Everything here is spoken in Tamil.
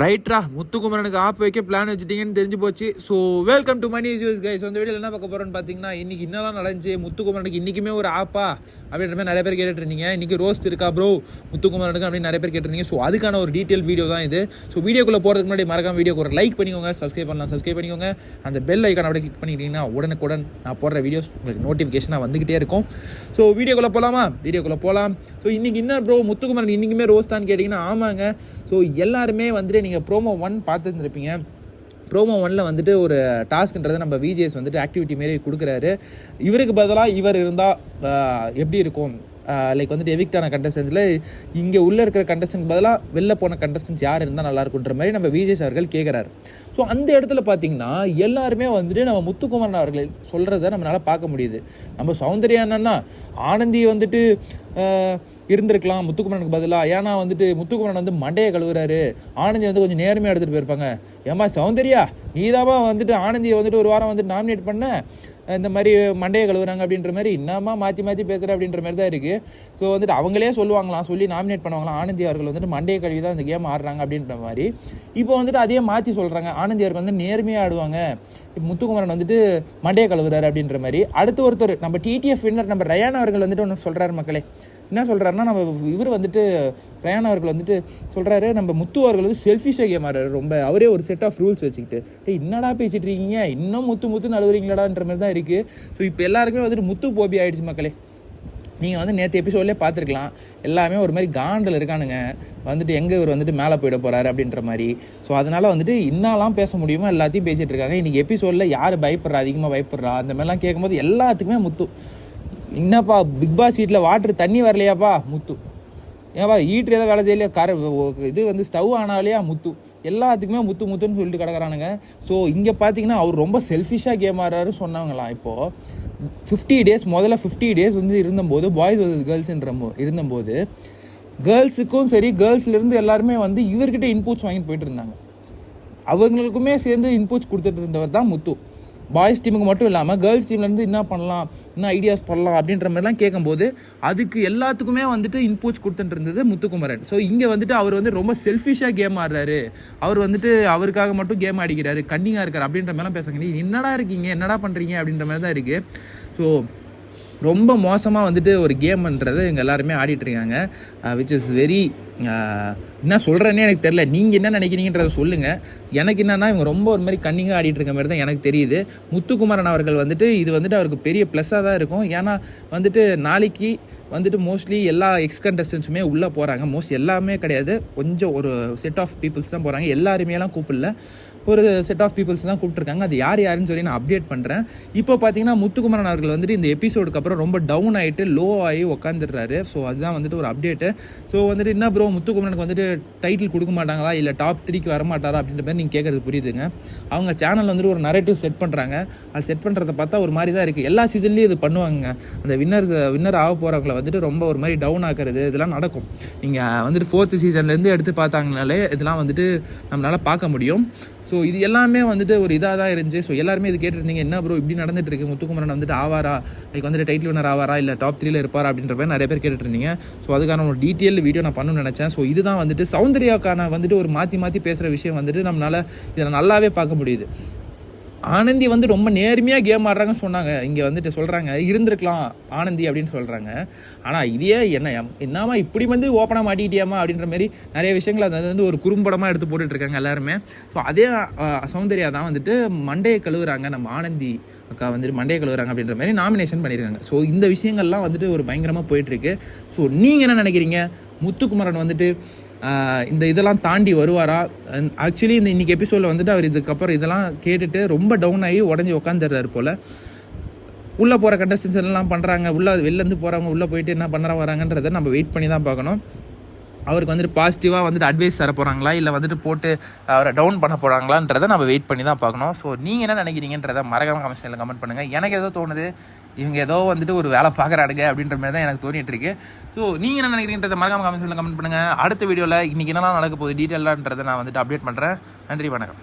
ரைட்ரா முத்துக்குமரனுக்கு ஆப் வைக்க பிளான் வச்சுட்டீங்கன்னு தெரிஞ்சு போச்சு. So welcome to money use guys அந்த வீடியோ என்ன பார்க்க போகிறோன்னு பார்த்தீங்கன்னா இன்றைக்கி என்னெல்லாம் நடந்துச்சு? முத்துக்குமரனுக்கு இன்றைக்குமே ஒரு ஆப்பா. அப்படின்ற மாதிரி நிறைய பேர் கேட்டுட்டு இருந்தீங்க இன்றைக்கி ரோஸ்ட் இருக்கா ப்ரோ முத்துக்குமரனுக்கு அப்படின்னு நிறைய பேர் கேட்டிருந்தீங்க ஸோ அதுக்கான ஒரு டீட்டெயில் வீடியோ தான் இது. ஸோ வீடியோக்குள்ளே போகிறதுக்கு முன்னாடி மறக்காம வீடியோக்கு ஒரு லைக் பண்ணிக்கோங்க. சப்ஸ்கிரைப் பண்ணலாம் சப்ஸ்கிரைப் பண்ணிக்கோங்க. அந்த பெல் ஐக்கான அப்படியே கிளிக் பண்ணிக்கிட்டீங்கன்னா உடனுக்குடன் நான் போடுற வீடியோஸ் உங்களுக்கு நோட்டிஃபிகேஷனாக வந்துகிட்டே இருக்கும். ஸோ வீடியோக்குள்ளே போகலாமா வீடியோக்குள்ளே போகலாம் ஸோ இன்றைக்கி என்ன ப்ரோ முத்துக்குமரன் இன்றைக்குமே ரோஸ் தான் கேட்டிங்கன்னா ஆமாங்க. ஸோ எல்லாருமே வந்துட்டு நீங்கள் ப்ரோமோ ஒன் பார்த்துருந்துருப்பீங்க. ப்ரோமோ ஒன்ல வந்துட்டு ஒரு டாஸ்க்ன்றதை நம்ம விஜேஎஸ் வந்துட்டு ஆக்டிவிட்டி மாரி கொடுக்குறாரு. இவருக்கு பதிலாக இவர் இருந்தால் எப்படி இருக்கும்? லைக் வந்துட்டு எவிக்டான கண்டஸ்டன்ஸில் இங்கே உள்ளே இருக்கிற கண்டஸ்டன்ட் பதிலாக வெளில போன கண்டஸ்டன்ஸ் யார் இருந்தால் நல்லா இருக்குன்ற மாதிரி நம்ம விஜேஸ் அவர்கள் கேட்குறாரு ஸோ அந்த இடத்துல பார்த்தீங்கன்னா எல்லாருமே வந்துட்டு நம்ம முத்துக்குமரன் அவர்கள் சொல்கிறத நம்மளால் பார்க்க முடியுது. நம்ம சௌந்தர்யா என்னன்னா ஆனந்தி வந்துட்டு இருந்திருக்கலாம் முத்துக்குமரனுக்கு பதிலாக ஏன்னா வந்துட்டு முத்துக்குமரன் வந்து மண்டையை கழுவுறாரு. ஆனந்தி வந்து கொஞ்சம் நேர்மையாக எடுத்துகிட்டு போயிருப்பாங்க. ஏமா சௌந்தர்யா நீதாம்மா வந்துட்டு ஆனந்தியை வந்துட்டு ஒரு வாரம் வந்துட்டு நாமினேட் பண்ண இந்த மாதிரி மண்டையை கழுவுறாங்க அப்படின்ற மாதிரி இன்னமா மாற்றி மாற்றி பேசுகிற அப்படின்ற மாதிரி தான் இருக்குது ஸோ வந்துட்டு அவங்களே சொல்லுவாங்களாம் சொல்லி நாமினேட் பண்ணுவாங்களாம். ஆனந்தி அவர்கள் வந்துட்டு மண்டையை கழுவி தான் இந்த கேம் ஆடுறாங்க அப்படின்ற மாதிரி. இப்போ வந்துட்டு அதையே மாற்றி சொல்கிறாங்க ஆனந்தி அவர்கள் வந்து நேர்மையாக ஆடுவாங்க. இப்போ முத்துக்குமரன் வந்துட்டு மண்டையை கழுவுறாரு அப்படின்ற மாதிரி. அடுத்து ஒருத்தர் நம்ம டிடிஎஃப் வின்னர் நம்ம ரயான் அவர்கள் வந்துட்டு ஒன்று சொல்கிறாரு மக்களே. என்ன சொல்கிறாருன்னா நம்ம இவர் வந்துட்டு பிரயாண அவர்கள் வந்துட்டு சொல்கிறாரு நம்ம முத்து அவர்கள் வந்து செல்ஃபிஷாக கேம் ஆடுறாரு ரொம்ப. அவரே ஒரு செட் ஆஃப் ரூல்ஸ் வச்சுக்கிட்டு டே என்னடா பேசிகிட்டு இருக்கீங்க? இன்னும் முத்து முத்து நழுவுறீங்களாடான்ற மாதிரி தான் இருக்குது ஸோ இப்போ எல்லாருக்குமே வந்துட்டு முத்து போபி ஆகிடுச்சு மக்களே. நீங்கள் வந்து நேற்று எபிசோட்லேயே பார்த்துருக்கலாம். எல்லாமே ஒரு மாதிரி காண்டில் இருக்கானுங்க. வந்துட்டு எங்கே இவர் வந்துட்டு மேலே போயிட போகிறாரு அப்படின்ற மாதிரி. ஸோ அதனால் வந்துட்டு இன்னாலாம் பேச முடியுமோ எல்லாத்தையும் பேசிகிட்டு இருக்காங்க. இன்றைக்கி எபிசோடில் யார் பயப்படுறா? அதிகமாக பயப்படுறா? அந்த மாதிரிலாம் கேட்கும்போது எல்லாத்துக்குமே முத்து என்னப்பா பிக் பாஸ் வீட்டில் வாட்ரு தண்ணி வரலையாப்பா? முத்து. ஏன்ப்பா ஹீட்ரு ஏதோ வேலை செய்யலையா? கர இது வந்து ஸ்டவ் ஆனாலையா முத்து. எல்லாத்துக்குமே முத்து முத்துன்னு சொல்லிட்டு கிடக்குறானுங்க. ஸோ இங்கே பார்த்தீங்கன்னா அவர் ரொம்ப செல்ஃபிஷாக கேம் ஆடுறாரு சொன்னாங்களாம் இப்போது ஃபிஃப்டி டேஸ் முதல்ல ஃபிஃப்டி டேஸ் வந்து இருந்தபோது பாய்ஸ் வர்சஸ் கேர்ள்ஸ்ன்ற இருந்தபோது கேர்ள்ஸுக்கும் சரி கேர்ள்ஸ்லேருந்து எல்லாருமே வந்து இவர்கிட்ட இன்புட்ஸ் வாங்கிட்டு போயிட்டு இருந்தாங்க. அவங்களுக்குமே சேர்ந்து இன்புட்ஸ் கொடுத்துட்டு இருந்தவர் தான் முத்து. பாய்ஸ் டீமுக்கு மட்டும் இல்லாமல் கேர்ள்ஸ் டீம்லேருந்து என்ன பண்ணலாம் என்ன ஐடியாஸ் பண்ணலாம் அப்படின்ற மாதிரிலாம் கேட்கும்போது அதுக்கு எல்லாத்துக்குமே வந்துட்டு இன்புட்ஸ் கொடுத்துட்டு இருந்தது முத்துக்குமரன். ஸோ இங்கே வந்துட்டு அவர் வந்து ரொம்ப செல்ஃபிஷாக கேம் ஆடுறாரு. அவர் வந்துட்டு அவருக்காக மட்டும் கேம் ஆடிக்கிறாரு கன்னிங்காக இருக்கார் அப்படின்ற மாதிரிலாம் பேசுங்க நீ என்னடா இருக்கீங்க? என்னடா பண்ணுறீங்க அப்படின்ற மாதிரி தான் இருக்குது ஸோ ரொம்ப மோசமாக வந்துட்டு ஒரு கேம்ன்றது இங்கே எல்லாருமே ஆடிட்டுருக்காங்க which uh, is very uh, என்ன சொல்கிறேன்னே எனக்கு தெரில நீங்கள் என்ன நினைக்கிறீங்கன்றத சொல்லுங்கள் எனக்கு என்னென்னா இவங்க ரொம்ப ஒரு மாதிரி கன்னிங்காக ஆடிட்டு இருக்க மாதிரி தான் எனக்கு தெரியுது. முத்துக்குமரன் அவர்கள் வந்துட்டு இது வந்துட்டு அவருக்கு பெரிய ப்ளஸ்ஸாக தான் இருக்கும். ஏன்னா வந்துட்டு நாளைக்கு வந்துட்டு மோஸ்ட்லி எல்லா எக்ஸ் கண்டஸ்டன்ஸுமே உள்ளே போகிறாங்க மோஸ்ட் எல்லாமே கிடையாது. கொஞ்சம் ஒரு செட் ஆஃப் பீப்புள்ஸ் தான் போகிறாங்க எல்லாருமேலாம் கூப்பிடல. ஒரு செட் ஆஃப் பீப்புள்ஸ் தான் கூப்பிட்ருக்காங்க அது யார் யாருன்னு சொல்லி நான் அப்டேட் பண்ணுறேன் இப்போ பார்த்தீங்கன்னா முத்துக்குமரன் அவர்கள் வந்துட்டு இந்த எபிசோடுக்கு அப்புறம் ரொம்ப டவுன் ஆகிட்டு லோ ஆகி உட்காந்துடுறாரு ஸோ அதுதான் வந்துட்டு ஒரு அப்டேட்டு ஸோ வந்துட்டு என்ன ப்ரோ முத்துக்குமரனுக்கு வந்துட்டு டைட்டில் கொடுக்க மாட்டாங்களா? இல்லை டாப் த்ரீக்கு வர மாட்டாரா? அப்படின்ற மாதிரி நீங்கள் கேட்குறது புரியுதுங்க. அவங்க சேனல் வந்துட்டு ஒரு நரேட்டிவ் செட் பண்ணுறாங்க அது செட் பண்ணுறத பார்த்தா ஒரு மாதிரி தான் இருக்குது எல்லா சீசன்லேயும் இது பண்ணுவாங்க அந்த வின்னர்ஸ் வின்னர் ஆக போகிறவங்கள வந்துட்டு ரொம்ப ஒரு மாதிரி டவுன் ஆக்குறது இதெல்லாம் நடக்கும். நீங்கள் வந்துட்டு ஃபோர்த்து சீசன்லேருந்து எடுத்து பார்த்தாங்கனாலே இதெல்லாம் வந்துட்டு நம்மளால் பார்க்க முடியும். ஸோ இது எல்லாமே வந்துட்டு ஒரு இதாக தான் இருந்துச்சு. ஸோ எல்லாருமே இது கேட்டிருந்தீங்க என்ன ப்ரோ இப்படி நடந்துட்டு இருக்கு? முத்துக்குமரன் வந்துட்டு ஆவாரா? லைக் வந்துட்டு டைட்டில் வினர் ஆவாரா இல்லை டாப் த்ரீல இருப்பாரா அப்படின்ற மாதிரி நிறைய பேர் கேட்டுட்டு இருந்தீங்க ஸோ அதுக்கான ஒரு டீட்டெயில் வீடியோ நான் பண்ணணும்னு நினச்சேன். ஸோ இதுதான் வந்துட்டு சௌந்தர்யாக்கான வந்துட்டு ஒரு மாற்றி மாற்றி பேசுகிற விஷயம் வந்துட்டு நம்மளால் இதை நல்லாவே பார்க்க முடியுது. ஆனந்தி வந்து ரொம்ப நேர்மையாக கேம் ஆடுறாங்கன்னு சொன்னாங்க. இங்கே வந்துட்டு சொல்கிறாங்க இருந்திருக்கலாம் ஆனந்தி அப்படின்னு சொல்கிறாங்க ஆனால் இதே என்ன என்னமா இப்படி வந்து ஓப்பனாக மாட்டிக்கிட்டியாமா அப்படின்ற மாதிரி நிறைய விஷயங்கள் அது வந்து ஒரு குறும்படமாக எடுத்து போட்டுட்ருக்காங்க எல்லாருமே. ஸோ அதே சௌந்தர்யா தான் வந்துட்டு மண்டையை கழுவுறாங்க. நம்ம ஆனந்தி அக்கா வந்துட்டு மண்டையை கழுவுறாங்க அப்படின்ற மாதிரி நாமினேஷன் பண்ணியிருக்காங்க ஸோ இந்த விஷயங்கள்லாம் வந்துட்டு ஒரு பயங்கரமாக போயிட்டுருக்கு ஸோ நீங்கள் என்ன நினைக்கிறீங்க? முத்துக்குமரன் வந்துட்டு இந்த இதெல்லாம் தாண்டி வருவாரா? ஆக்சுவலி இந்த இன்னைக்கு எபிசோடில் வந்துட்டு அவர் இதுக்கப்புறம் இதெல்லாம் கேட்டுட்டு ரொம்ப டவுன் ஆகி உடஞ்சி உட்காந்துடுறாரு போல். உள்ளே போகிற கண்டஸ்டன்ஸ் எல்லாம் பண்ணுறாங்க உள்ளே வெளிலேருந்து போகிறவங்க உள்ளே போயிட்டு என்ன பண்ணுறாங்க வராங்கன்றதை நம்ம வெயிட் பண்ணி தான் பார்க்கணும். அவருக்கு வந்துட்டு பாசிட்டிவாக வந்துட்டு அட்வைஸ் தர போகிறாங்களா இல்லை வந்துட்டு போட்டு அவரை டவுன் பண்ண போகிறாங்களான்றதை நம்ம வெயிட் பண்ணி தான் பார்க்கணும். ஸோ நீங்கள் என்ன நினைக்கிறீங்கன்றதை மறக்காம கமெண்ட்ஸில் கமெண்ட் பண்ணுங்கள் எனக்கு ஏதோ தோணுது. இவங்க ஏதோ வந்துட்டு ஒரு வேலை பார்க்குறாடுங்க அப்படின்ற மாதிரி தான் எனக்கு தோணிட்டு இருக்கு. ஸோ நீங்கள் என்ன நினைக்கிறீங்கன்றத மறக்காம கமெண்ட்ஸில் கமெண்ட் பண்ணுங்கள் அடுத்த வீடியோவில் இன்றைக்கி என்னெல்லாம் நடக்க போகுது டீட்டெயிலான்றதை நான் வந்துட்டு அப்டேட் பண்ணுறேன் நன்றி வணக்கம்.